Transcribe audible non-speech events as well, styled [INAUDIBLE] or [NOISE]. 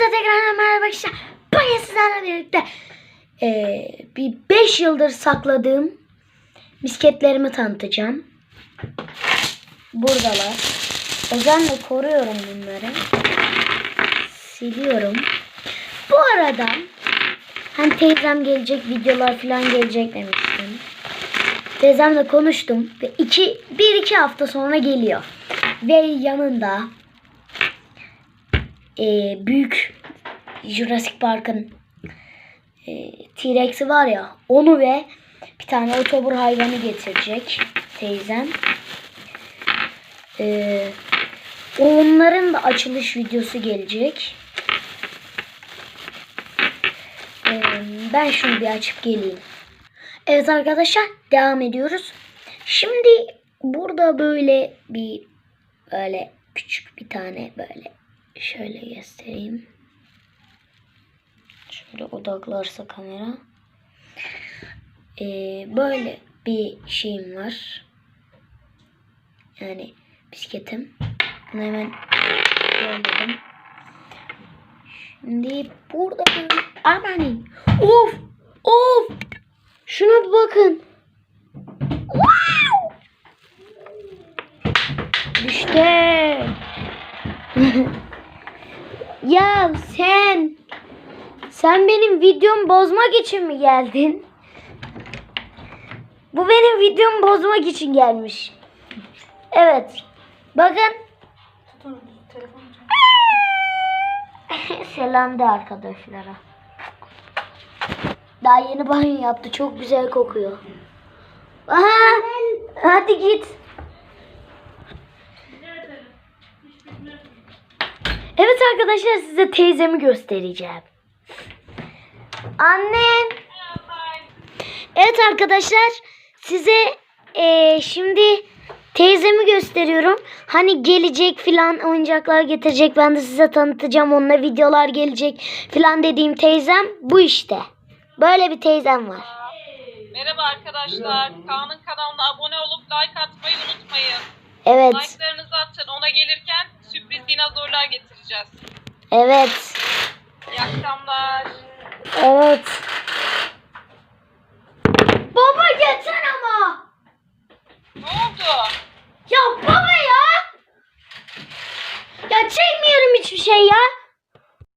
Hepinize tekrar merhaba arkadaşlar. Bugün sizlerle birlikte eee, bir 5 yıldır sakladığım misketlerimi tanıtacağım. Buradalar. Özenle koruyorum bunları. Siliyorum. Bu arada hani teyzem gelecek videolar falan gelecek demiştim. Teyzemle konuştum ve iki, bir iki hafta sonra geliyor. Ve yanında e, büyük Jurassic Park'ın e, T-Rex'i var ya onu ve bir tane otobur hayvanı getirecek teyzem. E, onların da açılış videosu gelecek. E, ben şunu bir açıp geleyim. Evet arkadaşlar devam ediyoruz. Şimdi burada böyle bir böyle küçük bir tane böyle şöyle göstereyim. Şöyle odaklarsa kamera. Ee, böyle bir şeyim var. Yani bisikletim. Bunu hemen yolladım. Şimdi burada böyle... Amanın. Of! Of! Şuna bir bakın. Wow! İşte. [LAUGHS] ya sen sen benim videomu bozmak için mi geldin? Bu benim videomu bozmak için gelmiş. Evet. Bakın. [LAUGHS] Selam de arkadaşlara. Daha yeni banyo yaptı. Çok güzel kokuyor. Aha! Hadi git. Evet arkadaşlar size teyzemi göstereceğim. Annem. Evet arkadaşlar size eee, şimdi teyzemi gösteriyorum. Hani gelecek filan oyuncaklar getirecek. Ben de size tanıtacağım. Onunla videolar gelecek filan dediğim teyzem bu işte. Böyle bir teyzem var. Merhaba arkadaşlar. Kaan'ın kanalına abone olup like atmayı unutmayın. Evet. Like'larınızı atın. Ona gelirken dinozorlar getireceğiz. Evet. İyi akşamlar. Evet. Baba yeter ama. Ne oldu? Ya baba ya. Ya çekmiyorum hiçbir şey ya.